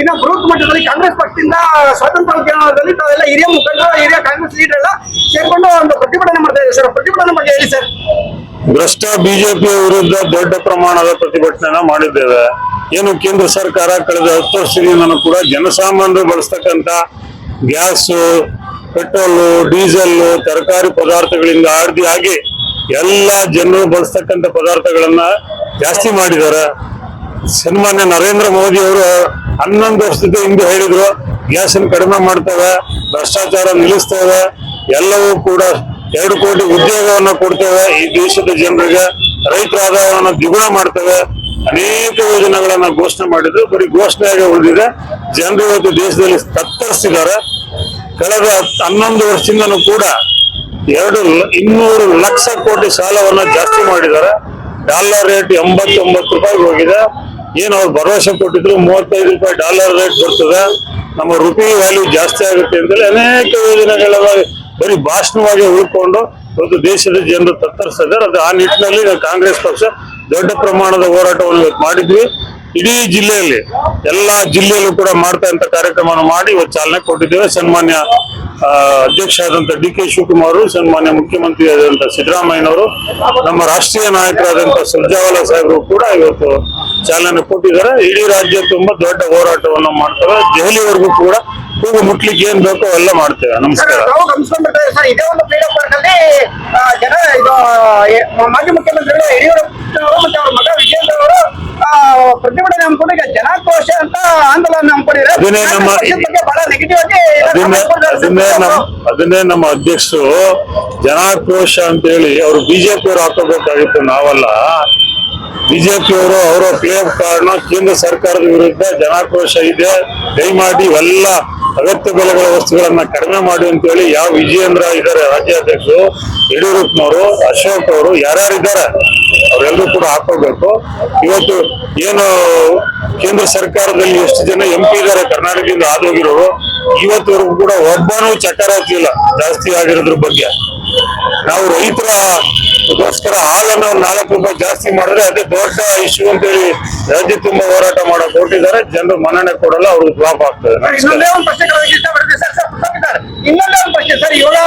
ದಿನ ಬೃಹತ್ ಮಟ್ಟದಲ್ಲಿ ಕಾಂಗ್ರೆಸ್ ಪಕ್ಷದಿಂದ ಸ್ವಾತಂತ್ರ್ಯ ಉದ್ಯಾನವನದಲ್ಲಿ ತಾವೆಲ್ಲ ಹಿರಿಯ ಮುಖಂಡರು, ಹಿರಿಯ ಕಾಂಗ್ರೆಸ್ ಲೀಡರ್ ಎಲ್ಲ ಸೇರ್ಕೊಂಡು ಒಂದು ಪ್ರತಿಭಟನೆ ಮಾಡ್ತಾ ಇದ್ದಾರೆ ಸರ್. ಪ್ರತಿಭಟನೆ ಬಗ್ಗೆ ಹೇಳಿ ಸರ್. ಭ್ರಷ್ಟ ಬಿಜೆಪಿ ವಿರುದ್ಧ ದೊಡ್ಡ ಪ್ರಮಾಣದ ಪ್ರತಿಭಟನೆನ ಮಾಡಿದ್ದೇವೆ. ಏನು ಕೇಂದ್ರ ಸರ್ಕಾರ ಕಳೆದ ಹತ್ತು ವರ್ಷದಿಂದ ಕೂಡ ಜನಸಾಮಾನ್ಯರು ಬಳಸ್ತಕ್ಕಂತ ಗ್ಯಾಸ್, ಪೆಟ್ರೋಲು ಡೀಸೆಲ್ ತರಕಾರಿ ಪದಾರ್ಥಗಳಿಂದ ಆರ್ದಿ ಆಗಿ ಎಲ್ಲ ಜನರು ಬಳಸ್ತಕ್ಕಂಥ ಪದಾರ್ಥಗಳನ್ನ ಜಾಸ್ತಿ ಮಾಡಿದ್ದಾರೆ. ಸನ್ಮಾನ್ಯ ನರೇಂದ್ರ ಮೋದಿ ಅವರು ಹನ್ನೊಂದು ವರ್ಷದ ಹಿಂದೆ ಹೇಳಿದ್ರು ಗ್ಯಾಸ್ ಕಡಿಮೆ ಮಾಡ್ತೇವೆ, ಭ್ರಷ್ಟಾಚಾರ ನಿಲ್ಲಿಸ್ತೇವೆ, ಎಲ್ಲವೂ ಕೂಡ ಎರಡು ಕೋಟಿ ಉದ್ಯೋಗವನ್ನು ಕೊಡ್ತೇವೆ, ಈ ದೇಶದ ಜನರಿಗೆ ರೈತರ ಆದಾಯವನ್ನು ದ್ವಿಗುಣ ಮಾಡ್ತೇವೆ. ಅನೇಕ ಯೋಜನೆಗಳನ್ನ ಘೋಷಣೆ ಮಾಡಿದ್ರು. ಬರೀ ಘೋಷಣೆಯಾಗಿ ಉಳಿದಿದೆ. ಜನರು ಇವತ್ತು ದೇಶದಲ್ಲಿ ತತ್ತರಿಸಿದ್ದಾರೆ. ಕಳೆದ ಹನ್ನೊಂದು ವರ್ಷದಿಂದನೂ ಕೂಡ ಎರಡು ಇನ್ನೂರು ಲಕ್ಷ ಕೋಟಿ ಸಾಲವನ್ನ ಜಾಸ್ತಿ ಮಾಡಿದ್ದಾರೆ. ಡಾಲರ್ ರೇಟ್ ಎಂಬತ್ತೊಂಬತ್ತು ರೂಪಾಯಿಗೆ ಹೋಗಿದೆ. ಏನು ಅವ್ರು ಭರವಸೆ ಕೊಟ್ಟಿದ್ರು, ಮೂವತ್ತೈದು ರೂಪಾಯಿ ಡಾಲರ್ ರೇಟ್ ಬರ್ತದೆ. ನಮ್ಮ ರುಪಿ ವ್ಯಾಲ್ಯೂ ಜಾಸ್ತಿ ಆಗುತ್ತೆ ಅಂತೇಳಿ ಅನೇಕ ಯೋಜನೆಗಳ ಬರೀ ಭಾಷಣವಾಗಿ ಉಳ್ಕೊಂಡು ಒಂದು ದೇಶದ ಜನರು ತತ್ತರಿಸಿದ್ದಾರೆ. ಅದು ಆ ನಿಟ್ಟಿನಲ್ಲಿ ಕಾಂಗ್ರೆಸ್ ಪಕ್ಷ ದೊಡ್ಡ ಪ್ರಮಾಣದ ಹೋರಾಟವನ್ನು ಮಾಡಿದ್ವಿ. ಇಡೀ ಜಿಲ್ಲೆಯಲ್ಲಿ ಎಲ್ಲಾ ಜಿಲ್ಲೆಯಲ್ಲೂ ಕೂಡ ಮಾಡ್ತಾ ಅಂತ ಕಾರ್ಯಕ್ರಮವನ್ನು ಮಾಡಿ ಇವತ್ತು ಚಾಲನೆ ಕೊಟ್ಟಿದ್ದೇವೆ. ಸನ್ಮಾನ್ಯ ಅಧ್ಯಕ್ಷ ಆದಂತ ಡಿ ಕೆ ಶಿವಕುಮಾರ್ ಸನ್ಮಾನ್ಯ ಮುಖ್ಯಮಂತ್ರಿ ಆದಂತ ಸಿದ್ದರಾಮಯ್ಯನವರು, ನಮ್ಮ ರಾಷ್ಟ್ರೀಯ ನಾಯಕರಾದಂತ ಸುರ್ಜಾವಾಲಾ ಸಾಹೇಬರು ಕೂಡ ಇವತ್ತು ಚಾಲನೆ ಕೊಟ್ಟಿದ್ದಾರೆ. ಇಡೀ ರಾಜ್ಯ ತುಂಬಾ ದೊಡ್ಡ ಹೋರಾಟವನ್ನು ಮಾಡ್ತಾರೆ ದೆಹಲಿವರೆಗೂ ಕೂಡ ಕೂಗು ಮುಟ್ಲಿಕ್ಕೆ ಏನ್ ಬೇಕೋ ಎಲ್ಲ ಮಾಡ್ತೇವೆ. ನಮಸ್ಕಾರ. ಜನ ಇದು ಮಾಜಿ ಮುಖ್ಯಮಂತ್ರಿಗಳು ಯಡಿಯೂರಪ್ಪ ಅವರು ಮತ್ತೆ ಅವ್ರ ಮಗ ವಿಜೇಂದ್ರ ಅವರು ಪ್ರತಿಭಟನೆ ಹಮ್ಮಿಕೊಂಡು ಈಗ ಜನಾಕ್ರೋಶ ಅಂತ ಆಂದೋಲನ ಹಮ್ಮಿಕೊಂಡಿದ್ದಾರೆ. ನಮ್ಮ- ಬಹಳ ನೆಗೆಟಿವ್ ಆಗಿ ಅದನ್ನೇ ಅದನ್ನೇ ನಮ್ಮ ಅದನ್ನೇ ನಮ್ಮ ಅಧ್ಯಕ್ಷರು ಜನಾಕ್ರೋಶ ಅಂತ ಹೇಳಿ ಅವರು ಬಿಜೆಪಿ ಅವ್ರು ಹಾಕೋಬೇಕಾಗಿತ್ತು ನಾವಲ್ಲ. ಬಿಜೆಪಿ ಅವರು ಪಿ ಎಫ್ ಕಾರ್ಡ್ನ ಕೇಂದ್ರ ಸರ್ಕಾರದ ವಿರುದ್ಧ ಜನಾಕ್ರೋಶ ಇದೆ. ದಯಮಾಡಿ ಇವೆಲ್ಲ ಅಗತ್ಯ ಬೆಲೆಗಳ ವಸ್ತುಗಳನ್ನ ಕಡಿಮೆ ಮಾಡಿ ಅಂತ ಹೇಳಿ ಯಾವ ವಿಜಯೇಂದ್ರ ಇದ್ದಾರೆ ರಾಜ್ಯಾಧ್ಯಕ್ಷರು, ಯಡಿಯೂರಪ್ಪನವರು, ಅಶೋಕ್ ಅವರು ಯಾರ್ಯಾರು ಇದ್ದಾರೆ ಅವರೆಲ್ಲರೂ ಕೂಡ ಹಾಕೋಬೇಕು ಇವತ್ತು ಏನು ಕೇಂದ್ರ ಸರ್ಕಾರದಲ್ಲಿ ಎಷ್ಟು ಜನ ಎಂ ಪಿ ಇದ್ದಾರೆ, ಕರ್ನಾಟಕದಿಂದ ಆದೋಗಿರೋರು ಇವತ್ತವರೆಗೂ ಕೂಡ ಒಬ್ಬನೂ ಚಕ್ಕರ ಆಗ್ತಿಲ್ಲ ಜಾಸ್ತಿ ಆಗಿರೋದ್ರ ಬಗ್ಗೆ. ನಾವು ರೈತರಗೋಸ್ಕರ ಹಾಲನ್ನು ನಾಲ್ಕು ರೂಪಾಯಿ ಜಾಸ್ತಿ ಮಾಡಿದ್ರೆ ಅದೇ ದೊಡ್ಡ ಇಶ್ಯೂ ಅಂತೇಳಿ ರಾಜ್ಯ ತುಂಬಾ ಹೋರಾಟ ಮಾಡಕ್ ಕೊಟ್ಟಿದ್ದಾರೆ ಜನರು ಮನ್ನಣೆ ಕೊಡಲ್ಲ ಅವ್ರಿಗೆ ಫ್ಲಾಪ್ ಆಗ್ತದೆ. ಇನ್ನೊಂದೇ ಒಂದು ಪ್ರಶ್ನೆ ಕೇಳೋದಕ್ಕೆ ಇಷ್ಟಪಡ್ತೀನಿ ಸರ್. ಸರ್ ಪ್ರತಾಪ್ ಸರ್ ಇನ್ನೊಂದೇ ಒಂದು ಪ್ರಶ್ನೆ ಸರ್. ಇವಾಗ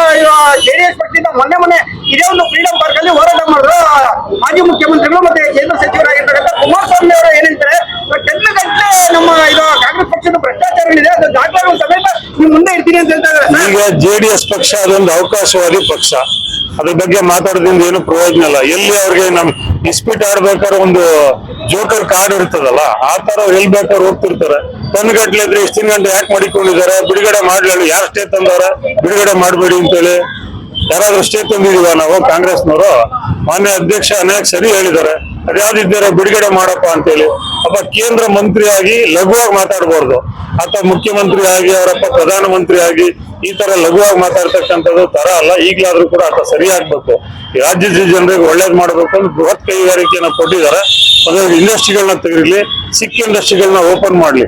ಜೆಡಿಎಸ್ ಪಕ್ಷದಿಂದ ಮೊನ್ನೆ ಮೊನ್ನೆ ಇದೇ ಒಂದು ಫ್ರೀಡಂ ಪಾರ್ಕ್ ಅಲ್ಲಿ ಹೋರಾಟ ಮಾಡಿದ್ರು ಮಾಜಿ ಮುಖ್ಯಮಂತ್ರಿಗಳು ಮತ್ತೆ ಕೇಂದ್ರ ಸಚಿವರಾಗಿರ್ತಕ್ಕಂಥ ಕುಮಾರಸ್ವಾಮಿ ಅವರು ಏನಂತಾರೆ ಕೆಲ ಗಂಟೆ ನಮ್ಮ ಇದು ಕಾಂಗ್ರೆಸ್ ಪಕ್ಷದ ಭ್ರಷ್ಟಾಚಾರಗಳಿದೆ ಅದು ದಾಖಲೆ ಸಮೇತ ನೀವು ಮುಂದೆ ಇರ್ತೀನಿ ಅಂತ ಹೇಳ್ತಾರೆ. ಈಗ ಜೆಡಿಎಸ್ ಪಕ್ಷ ಅದೊಂದು ಅವಕಾಶವಾದಿ ಪಕ್ಷ. ಅದ್ರ ಬಗ್ಗೆ ಮಾತಾಡೋದ್ರಿಂದ ಏನು ಪ್ರಯೋಜನ ಇಲ್ಲ. ಎಲ್ಲಿ ಅವ್ರಿಗೆ ನಮ್ ಡಿಸ್ಪ್ಯೂಟ್ ಆಡ್ಬೇಕಾದ್ರೆ ಒಂದು ಜೋಕರ್ ಕಾರ್ಡ್ ಇರ್ತದಲ್ಲ, ಆ ತರ ಎಲ್ಲಿ ಬೇಕಾದ್ರೆ ಹೋಗ್ತಿರ್ತಾರೆ. ಗಂಟ್ಲೆ ಇದ್ರೆ ಇಷ್ಟಿನ ಗಂಟೆ ಯಾಕೆ ಮಾಡಿಕೊಂಡಿದ್ದಾರೆ? ಬಿಡುಗಡೆ ಮಾಡ್ಲಿ ಯಾರು ಸ್ಟೇ ತಂದವರ? ಬಿಡುಗಡೆ ಮಾಡಬೇಡಿ ಅಂತೇಳಿ ಯಾರಾದ್ರೂ ಸ್ಟೇ ತಂದಿದೀವ ನಾವು ಕಾಂಗ್ರೆಸ್ನವರು? ಮಾನ್ಯ ಅಧ್ಯಕ್ಷ ಅನೇಕ ಸರಿ ಹೇಳಿದ್ದಾರೆ. ಅದ್ಯಾವ್ದಿದ್ದಾರೆ ಬಿಡುಗಡೆ ಮಾಡಪ್ಪ ಅಂತೇಳಿ. ಅಪ್ಪ ಕೇಂದ್ರ ಮಂತ್ರಿಯಾಗಿ ಲಘುವಾಗಿ ಮಾತಾಡಬಾರ್ದು. ಅಥವಾ ಮುಖ್ಯಮಂತ್ರಿ ಆಗಿ ಅವರಪ್ಪ ಪ್ರಧಾನಮಂತ್ರಿ ಆಗಿ ಈ ತರ ಲಘುವಾಗಿ ಮಾತಾಡ್ತಕ್ಕಂಥದ್ದು ತರ ಅಲ್ಲ. ಈಗಲಾದ್ರೂ ಕೂಡ ಆತ ಸರಿಯಾಗ್ಬೇಕು. ಈ ರಾಜ್ಯದ ಜನರಿಗೆ ಒಳ್ಳೇದ್ ಮಾಡಬೇಕು ಅಂತ ಬೃಹತ್ ಕೈಗಾರಿಕೆಯನ್ನ ಕೊಟ್ಟಿದ್ದಾರೆ. ಅದ್ರಲ್ಲಿ ಇಂಡಸ್ಟ್ರಿಗಳನ್ನ ತೆಗಿರಲಿ ಸಿಕ್ಕ ಇಂಡಸ್ಟ್ರಿಗಳನ್ನ ಓಪನ್ ಮಾಡ್ಲಿ.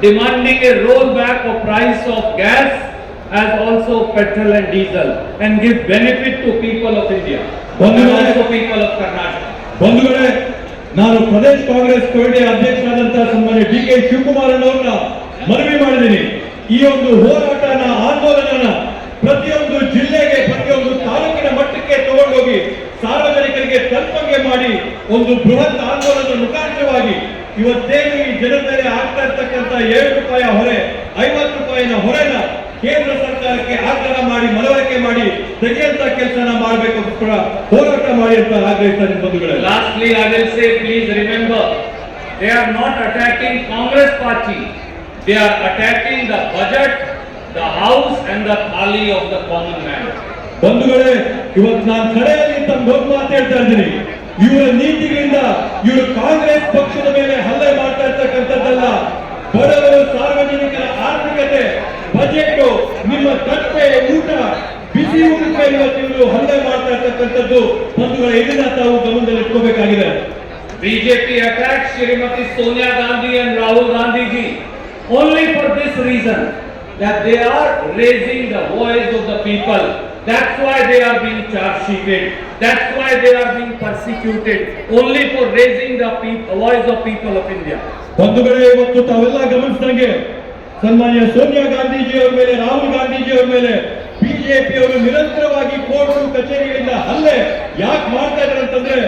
Demanding a rollback of price of gas. As also petrol and diesel and give benefit to people of India and also people of Karnataka. ಬಂಧುಗಳೇ ನಾನು ಪ್ರದೇಶ್ ಕಾಂಗ್ರೆಸ್ ಕೊರಡಿ ಅಧ್ಯಕ್ಷರಾದಂತಹ ಸನ್ಮಾನ್ಯ ಡಿ ಕೆ ಶಿವಕುಮಾರ್ ಅವ್ರನ್ನ ಮನವಿ ಮಾಡಿದ್ದೀನಿ ಈ ಒಂದು ಹೋರಾಟನ ಆಂದೋಲನನ ಪ್ರತಿಯೊಂದು ಜಿಲ್ಲೆಗೆ ಪ್ರತಿಯೊಂದು ತಾಲೂಕಿನ ಮಟ್ಟಕ್ಕೆ ತಗೊಂಡೋಗಿ ಸಾರ್ವಜನಿಕರಿಗೆ ತಲುಪಂಗೆ ಮಾಡಿ ಒಂದು ಬೃಹತ್ ಆಂದೋಲನದ ಮುಖಾಂತರವಾಗಿ ಇವತ್ತೇನು ಈ ಜನರ ಮೇಲೆ ಆಗ್ತಾ ಇರ್ತಕ್ಕಂಥ ಏಳು ರೂಪಾಯಿ ಹೊರೆ ಐವತ್ತು ರೂಪಾಯಿನ ಹೊರೆನ ಕೇಂದ್ರ ಸರ್ಕಾರಕ್ಕೆ ಆಗ್ರಹ ಮಾಡಿ ಮನವರಿಕೆ ಮಾಡಿ ತೆಗೆಯಂತ ಕೆಲಸನ ಮಾಡಬೇಕು ಕೂಡ ಹೋರಾಟ ಮಾಡಿ ಅಂತ ಆಗ್ರಹಿಸ್ತಾರೆ ಬಂಧುಗಳೇ lastly I will say please remember, they are not attacking Congress party. They are attacking the budget, the house and the ಖಾಲಿ of the common man. ಬಂಧುಗಳೇ ಇವತ್ತು ನಾನು ಕಡೆಯಲ್ಲಿ ತಮ್ಮ ದೊಡ್ಡ ಮಾತು ಹೇಳ್ತಾ ಇದ್ದೀನಿ ಇವರ ನೀತಿಗಳಿಂದ ಇವರು ಕಾಂಗ್ರೆಸ್ ಪಕ್ಷದ ಮೇಲೆ ಹಲ್ಲೆ ಮಾಡ್ತಾ ಇರ್ತಕ್ಕಂಥದ್ದಲ್ಲ ಬಡವರು ಸಾರ್ವಜನಿಕರ ಬಜೆಟ್ ನಿಮ್ಮ ತಟ್ಟೆ ಊಟ ಬಿಸಿ ಊಟಕ್ಕೆ ಇವತ್ತು ಇವರು ಹಲ್ಲೆ ಮಾಡ್ತಾ ಇರ್ತಕ್ಕಂಥದ್ದು ಬಂಧುಗಳ ಇದನ್ನ ತಾವು ಗಮನದಲ್ಲಿ ಇಟ್ಕೋಬೇಕಾಗಿದೆ BJP attacks Srimati Sonia Gandhi and Rahul Gandhi ji only for this reason that they are raising the voice of the people That's why they are being charge sheeted. That's why they are being persecuted only for raising the peop- voice of people of India. ಬಂಧುಗಳೇ ಇವತ್ತು ತಾವೆಲ್ಲ ಗಮನಿಸಿದಂಗೆ ಸನ್ಮಾನ್ಯ ಸೋನಿಯಾ ಗಾಂಧೀಜಿ ಅವರ ಮೇಲೆ, ರಾಹುಲ್ ಗಾಂಧೀಜಿ ಅವರ ಮೇಲೆ ಬಿಜೆಪಿಯವರು ನಿರಂತರವಾಗಿ ಕೋರ್ಟ್ ಕಚೇರಿಗಳಿಂದ ಹಲ್ಲೆ ಯಾಕೆ ಮಾಡ್ತಾ ಇದ್ದಾರೆ ಅಂತಂದ್ರೆ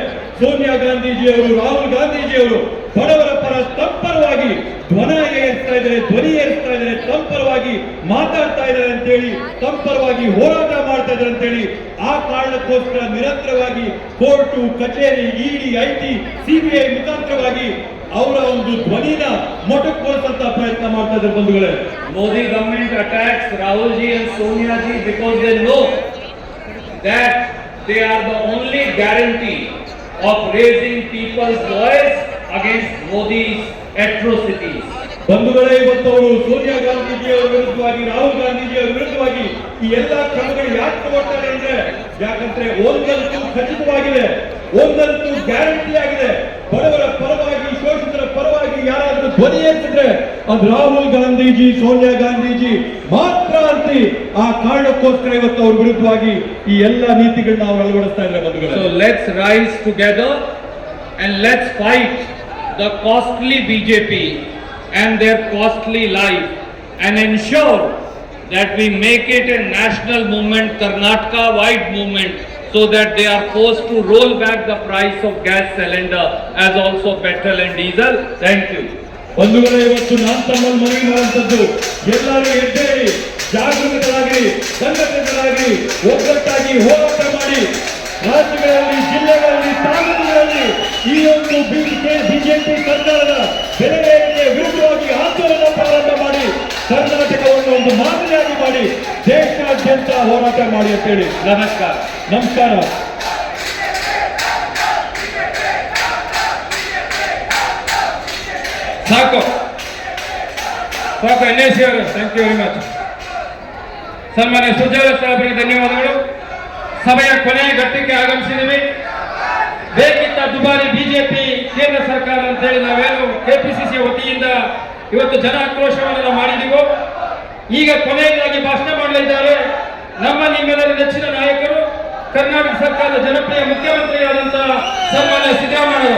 ಸೋನಿಯಾ ಗಾಂಧೀಜಿ ಅವರು ರಾಹುಲ್ ಗಾಂಧೀಜಿ ಅವರು ಬಡವರ ಪರ ತಪ್ಪರವಾಗಿ ಧ್ವನ ಏರಿಸ್ತಾ ಇದ್ದಾರೆ, ಧ್ವನಿ ಏರಿಸ್ತಾ ಇದ್ದಾರೆ ತಂಪರವಾಗಿ ಮಾತಾಡ್ತಾ ಇದ್ದಾರೆ ಅಂತೇಳಿ ತಂಪರವಾಗಿ ಹೋರಾಟ ಮಾಡ್ತಾ ಇದ್ದಾರೆ ಅಂತೇಳಿ ಆ ಕಾರಣಕ್ಕೋಸ್ಕರ ನಿರಂತರವಾಗಿ ಕೋರ್ಟು, ಕಚೇರಿ, ಇಡಿ, ಐಟಿ, ಸಿಬಿಐ ಮುಖಾಂತರವಾಗಿ ಅವರ ಒಂದು ಧ್ವನಿನ ಮೊಟಕ್ಕೋಸ್ಕಂತ ಪ್ರಯತ್ನ ಮಾಡ್ತಾ ಇದ್ರು ಬಂಧುಗಳೇ. Modi government attacks Rahul ji and Sonia ji because they know that they are the only guarantee of raising people's voice against Modi atrocity ಬಂಧುಗಳೇ ಇವತ್ತು ಅವರು ಸೋನಿಯಾ ಗಾಂಧೀಜಿ ಅವರ ವಿರುದ್ಧವಾಗಿ ರಾಹುಲ್ ಗಾಂಧೀಜಿ ಅವರ ವಿರುದ್ಧವಾಗಿ ಈ ಎಲ್ಲ ಕ್ರಮಗಳು ಯಾಕೆ ಮಾಡ್ತಾರೆ ಅಂದ್ರೆ ಯಾಕಂದ್ರೆ ಒಂದಂತೂ ಖಚಿತವಾಗಿದೆ ಒಂದಂತೂ ಗ್ಯಾರಂಟಿ ಆಗಿದೆ. ಬಡವರ ಧ್ವನಿ ಎತ್ತಿದ್ರೆ ಅದು ರಾಹುಲ್ ಗಾಂಧೀಜಿ ಸೋನಿಯಾ ಗಾಂಧೀಜಿ ಮಾತ್ರ ಅಂತ ಆ ಕಾರಣಕ್ಕೋಸ್ಕರ ಇವತ್ತು ಅವ್ರ ವಿರುದ್ಧವಾಗಿ ಈ ಎಲ್ಲ ನೀತಿಗಳನ್ನ ಅವ್ರು ಅಳವಡಿಸ್ತಾ ಇದ್ದಾರೆ ಬಂಧುಗಳೇ let's rise together and let's fight the costly BJP and their costly life and ensure that we make it a national movement, Karnataka wide movement, so that they are forced to roll back the price of gas cylinder as also petrol and diesel. Thank you. ಬಂಧುಗಳೇ, ಇವತ್ತು ನಾನು ತಮ್ಮಲ್ಲಿ ಮನವಿ ಮಾಡುವಂಥದ್ದು, ಎಲ್ಲರೂ ಎದ್ದೇಳಿ ಜಾಗೃತರಾಗಿ ಸಂಘಟಿತರಾಗಿ ಒಗ್ಗಟ್ಟಾಗಿ ಹೋರಾಟ ಮಾಡಿ, ರಾಜ್ಯಗಳಲ್ಲಿ, ಜಿಲ್ಲೆಗಳಲ್ಲಿ, ತಾಲೂಕುಗಳಲ್ಲಿ ಈ ಒಂದು ಬಿಜೆಪಿ ಸರ್ಕಾರದ ಏರಿಕೆ ವಿರುದ್ಧವಾಗಿ ಆಂದೋಲನ ಪ್ರಾರಂಭ ಮಾಡಿ, ಕರ್ನಾಟಕವನ್ನು ಒಂದು ಮಾದರಿಯಾಗಿ ಮಾಡಿ, ದೇಶಾದ್ಯಂತ ಹೋರಾಟ ಮಾಡಿ ಅಂತೇಳಿ ನಮಸ್ಕಾರ. ನಮಸ್ಕಾರ. ಸಾಕು. ಸಾಕು ಎನ್ ಎಸ್ ಅವರು. ಥ್ಯಾಂಕ್ ಯು ವೆರಿ ಮಚ್ ಸನ್ಮಾನ್ಯ ಸುಜಾತ ಸಾಹೇಬರಿಗೆ ಧನ್ಯವಾದಗಳು. ಸಭೆಯ ಕೊನೆಯ ಘಟ್ಟಕ್ಕೆ ಆಗಮಿಸಿದ್ದೀವಿ ಬೇಕಿದ್ದ ದುಬಾರಿ ಬಿಜೆಪಿ, ಕೇಂದ್ರ ಸರ್ಕಾರ ಅಂತ ಹೇಳಿ ನಾವೇನು ಕೆಪಿಸಿಸಿ ವತಿಯಿಂದ ಇವತ್ತು ಜನ ಆಕ್ರೋಶವನ್ನು ಮಾಡಿದೀವೋ? ಈಗ ಕೊನೆಯದಾಗಿ ಭಾಷಣ ಮಾಡಲಿದ್ದಾರೆ ನಮ್ಮ ನಿಮ್ಮೆಲ್ಲರ ನೆಚ್ಚಿನ ನಾಯಕರು, ಕರ್ನಾಟಕ ಸರ್ಕಾರದ ಜನಪ್ರಿಯ ಮುಖ್ಯಮಂತ್ರಿಯಾದಂತಹ ಸನ್ಮಾನ್ಯ ಸಿದ್ದರಾಮಯ್ಯ